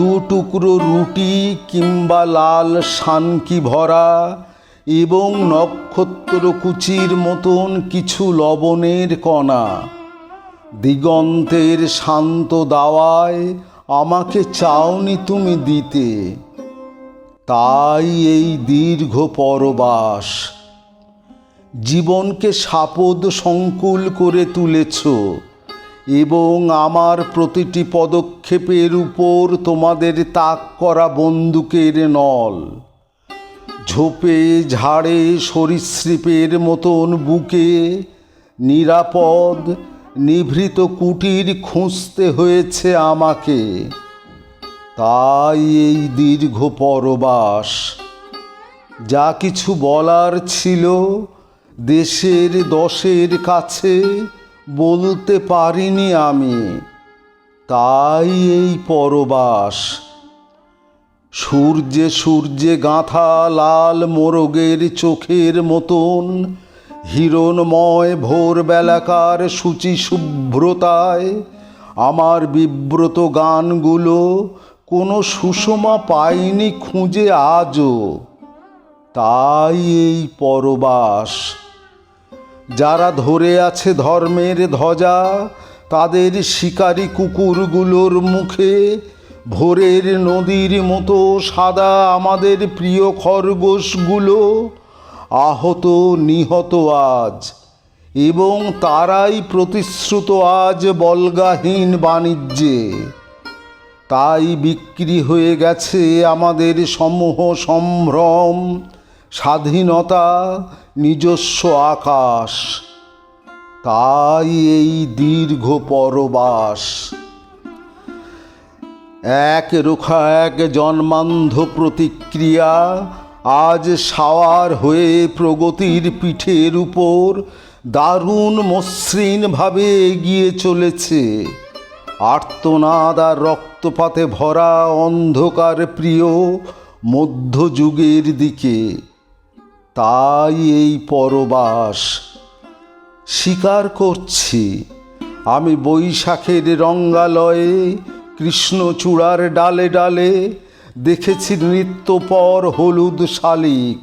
দু টুকরো রুটি কিংবা লাল শানকি ভরা এবং নক্ষত্রকুচির মতন কিছু লবণের কণা। দিগন্তের শান্ত দাওয়ায় আমাকে চাওনি তুমি দিতে। তাই এই দীর্ঘ পরবাস। জীবনকে সাপদ সংকুল করে তুলেছ। এবং আমার প্রতিটি পদক্ষেপের উপর তোমাদের তাক করা বন্দুকের নল। ঝোপে, ঝাড়ে, সরীসৃপের মতন বুকে নিরাপদ, নিভৃত কুটির খুঁজতে হয়েছে আমাকে। তাই এই দীর্ঘ পরবাস, যা কিছু বলার ছিল দেশের দশের কাছে বলতে পারিনি আমি, তাই এই পরবাস। সূর্যে সূর্যে গাঁথা লাল মোরগের চোখের মতন, হিরণময় ভোরবেলাকার সূচি শুভ্রতায় আমার বিব্রত গানগুলো কোনো সুষমা পাইনি খুঁজে আজও, তাই এই পরবাস। যারা ধরে আছে ধর্মের ধ্বজা, তাদের শিকারী কুকুরগুলোর মুখে, ভোরের নদীর মতো সাদা আমাদের প্রিয় খরগোশগুলো, আহত নিহত আজ। এবং তারাই প্রতিশ্রুত আজ বলগাহীন বাণিজ্যে। তাই বিক্রি হয়ে গেছে আমাদের সমূহ সম্ভ্রম। স্বাধীনতা, নিজস্ব আকাশ, তাই এই দীর্ঘ পরবাস। এক রুখা, এক জন্মান্ধ প্রতিক্রিয়া আজ সাওয়ার হয়ে প্রগতির পিঠের উপর দারুণ মসৃণভাবে এগিয়ে চলেছে। আর্তনাদ আর রক্তপাতে ভরা অন্ধকার প্রিয় মধ্যযুগের দিকে। তাই এই পরবাস স্বীকার করছি। আমি বৈশাখের রঙ্গালয়ে, কৃষ্ণচূড়ার ডালে ডালে দেখেছি নৃত্যপর হলুদ শালিক।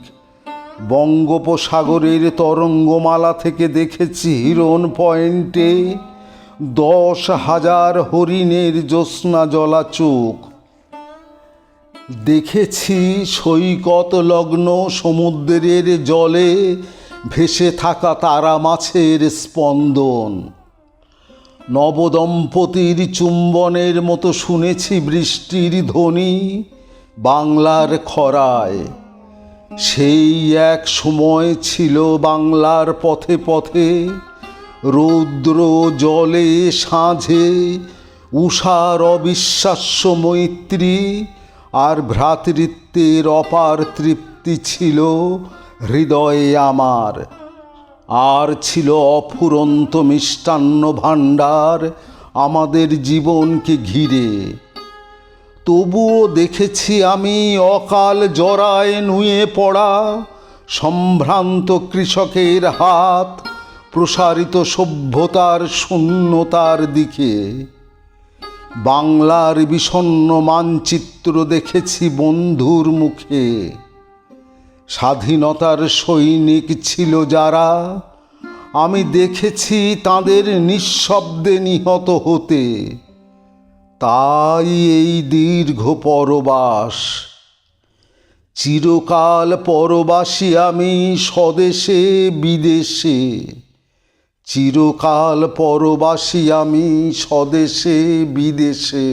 বঙ্গোপসাগরের তরঙ্গমালা থেকে দেখেছি হিরন পয়েন্টে দশ হাজার হরিণের জ্যোৎস্না জলা চোখ দেখেছি সৈকত লগ্ন সমুদ্রের জলে ভেসে থাকা তারা মাছের স্পন্দন। নবদম্পতির চুম্বনের মতো শুনেছি বৃষ্টির ধ্বনি বাংলার খরায়। সেই এক সময় ছিল বাংলার পথে পথে রৌদ্র জলে সাঁঝে, উষার অবিশ্বাস্য মৈত্রী আর ভ্রাতৃত্বের অপার তৃপ্তি ছিল হৃদয়ে আমার। আর ছিল অফুরন্ত মিষ্টান্ন ভাণ্ডার আমাদের জীবনকে ঘিরে। তবুও দেখেছি আমি অকাল জরায় নুয়ে পড়া সম্ভ্রান্ত কৃষকের হাত প্রসারিত সভ্যতার শূন্যতার দিকে। বাংলার বিষণ্ন মানচিত্র দেখেছি বন্ধুর মুখে। স্বাধীনতার সৈনিক ছিল যারা, আমি দেখেছি তাদের নিঃশব্দে নিহত হতে। তাই এই দীর্ঘ পরবাস। চিরকাল পরবাসী আমি স্বদেশে, বিদেশে। চিরকাল পরবাসী আমি স্বদেশে বিদেশে।